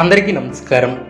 అందరికీ నమస్కారం.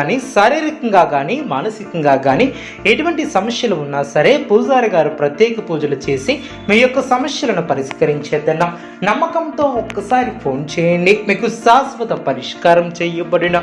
కానీ శారీరకంగా కానీ మానసికంగా కానీ ఎటువంటి సమస్యలు ఉన్నా సరే పూజారి గారు ప్రత్యేక పూజలు చేసి మీ యొక్క సమస్యలను పరిష్కరించేద్దన్న నమ్మకంతో ఒక్కసారి ఫోన్ చేయండి. మీకు శాశ్వత పరిష్కారం చేయబడిన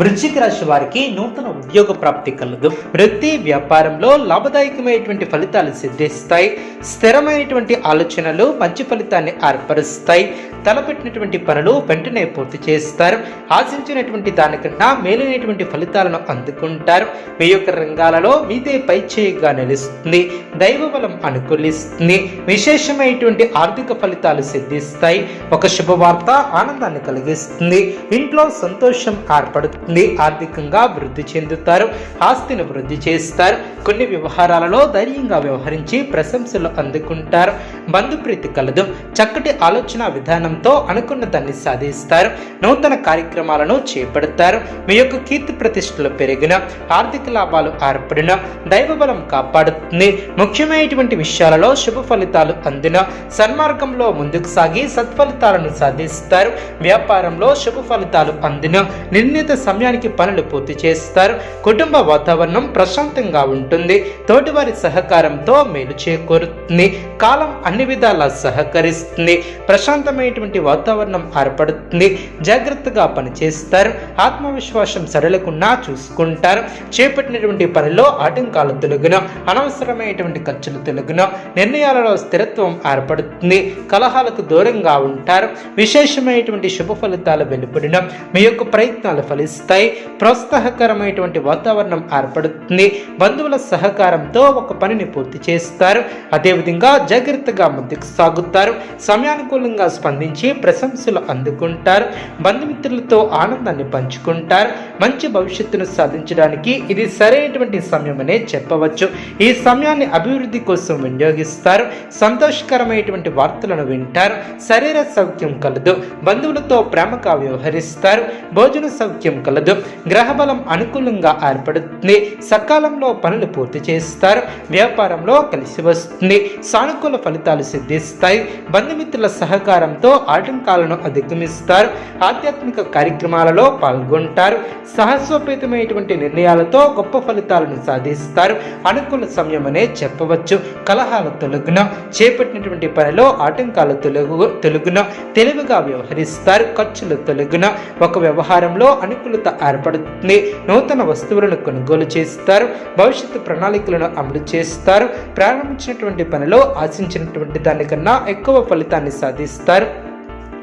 వృశ్చిక రాశి వారికి నూతన ఉద్యోగ ప్రాప్తి కలదు. వృత్తి వ్యాపారంలో లాభదాయకమైనటువంటి ఫలితాలు సిద్ధిస్తాయి. స్థిరమైనటువంటి ఆలోచనలు మంచి ఫలితాన్ని ఏర్పరుస్తాయి. తలపెట్టినటువంటి పనులు వెంటనే పూర్తి చేస్తారు. ఆశించినటువంటి దానికన్నా మేలైనటువంటి ఫలితాలను అందుకుంటారు. మీ యొక్క రంగాలలో మీదే పై చేయిగా నిలుస్తుంది. దైవ బలం అనుకూలిస్తుంది. విశేషమైనటువంటి ఆర్థిక ఫలితాలు సిద్ధిస్తాయి. ఒక శుభవార్త ఆనందాన్ని కలిగిస్తుంది. ఇంట్లో సంతోషం ఏర్పడుతుంది. ఆర్థికంగా వృద్ధి చెందుతారు. ఆస్తిని వృద్ధి చేస్తారు. కొన్ని వ్యవహారాలలో ధైర్యంగా వ్యవహరించి ప్రశంసలు అందుకుంటారు. బంధుప్రీతి కలదు. చక్కటి ఆలోచన విధానం అనుకున్న దాన్ని సాధిస్తారు. నూతన కార్యక్రమాలను చేపడతారు. మీ యొక్క కీర్తి ప్రతిష్టలు పెరిగిన ఆర్థిక లాభాలు ఏర్పడిన దైవబలం కాపాడుతుంది. ముఖ్యమైనటువంటి విషయాలలో శుభ ఫలితాలు అందిన సన్మార్గంలో ముందుకు సాగి సత్ఫలితాలను సాధిస్తారు. వ్యాపారంలో శుభ ఫలితాలు అందిన నిర్ణీత సమయానికి పనులు పూర్తి చేస్తారు. కుటుంబ వాతావరణం ప్రశాంతంగా ఉంటుంది. తోటివారి సహకారంతో మేలు చేకూరుతుంది. కాలం అన్ని విధాలా సహకరిస్తుంది. ప్రశాంతమైన ప్రశాంతమైనటువంటి వాతావరణం ఏర్పడుతుంది. జాగ్రత్తగా పనిచేస్తారు. ఆత్మవిశ్వాసం సరళకుండా చూసుకుంటారు. చేపట్టినటువంటి పనిలో ఆటంకాలు తొలగిన అనవసరమైనటువంటి ఖర్చులు తొలగిన నిర్ణయాలలో స్థిరత్వం ఏర్పడుతుంది. కలహాలకు దూరంగా ఉంటారు. విశేషమైనటువంటి శుభ ఫలితాలు వెలుపడిన మీ యొక్క ప్రయత్నాలు ఫలిస్తాయి. ప్రోత్సాహకరమైనటువంటి వాతావరణం ఏర్పడుతుంది. బంధువుల సహకారంతో ఒక పనిని పూర్తి చేస్తారు. అదేవిధంగా జాగ్రత్తగా ముందుకు సాగుతారు. సమయానుకూలంగా స్పందించి ప్రశంసలు అందుకుంటారు. బంధుమిత్రులతో ఆనందాన్ని పంచుకుంటారు. మంచి భవిష్యత్తును సాధించడానికి ఇది సరైనటువంటి సమయమనే చెప్పవచ్చు. ఈ సమయాన్ని అభివృద్ధి కోసం వినియోగిస్తారు. సంతోషకరమైనటువంటి వార్తలను వింటారు. శరీర సౌఖ్యం కలదు. బంధువులతో ప్రేమగా వ్యవహరిస్తారు. భోజన సౌఖ్యం కలదు. గ్రహబలం అనుకూలంగా ఏర్పడుతుంది. సకాలంలో పనులు పూర్తి చేస్తారు. వ్యాపారంలో కలిసి వస్తుంది. సానుకూల ఫలితాలు సిద్ధిస్తాయి. బంధుమిత్రుల సహకారంతో ఆటంకాలను అధిగమిస్తారు. ఆధ్యాత్మిక కార్యక్రమాలలో పాల్గొంటారు. సాహసోపేతమైనటువంటి నిర్ణయాలతో గొప్ప ఫలితాలను సాధిస్తారు. అనుకూల సమయమనే చెప్పవచ్చు. కలహాల తొలగున చేపట్టినటువంటి పనిలో ఆటంకాలు తొలగు తొలగున తెలివిగా వ్యవహరిస్తారు. ఖర్చులు తొలగున ఒక వ్యవహారంలో అనుకూలత ఏర్పడుతుంది. నూతన వస్తువులను కొనుగోలు చేస్తారు. భవిష్యత్తు ప్రణాళికలను అమలు చేస్తారు. ప్రారంభించినటువంటి పనిలో ఆశించినటువంటి దానికన్నా ఎక్కువ ఫలితాన్ని సాధిస్తారు.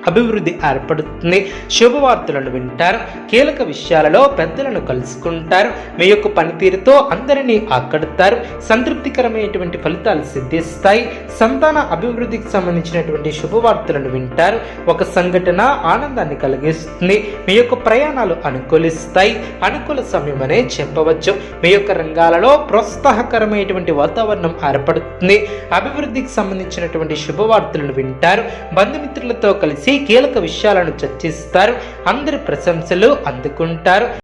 అభివృద్ధి ఏర్పడుతుంది. శుభవార్తలను వింటారు. కీలక విషయాలలో పెద్దలను కలుసుకుంటారు. మీ యొక్క పనితీరుతో అందరినీ ఆకడతారు. సంతృప్తికరమైనటువంటి ఫలితాలు సిద్ధిస్తాయి. సంతాన అభివృద్ధికి సంబంధించినటువంటి శుభవార్తలను వింటారు. ఒక సంఘటన ఆనందాన్ని కలిగిస్తుంది. మీ యొక్క ప్రయాణాలు అనుకూలిస్తాయి. అనుకూల సమయం అనే చెప్పవచ్చు. మీ యొక్క రంగాలలో ప్రోత్సాహకరమైనటువంటి వాతావరణం ఏర్పడుతుంది. అభివృద్ధికి సంబంధించినటువంటి శుభవార్తలను వింటారు. బంధుమిత్రులతో కలిసి కీలక విషయాలను చర్చిస్తారు. అందరి ప్రశంసలు అందుకుంటారు.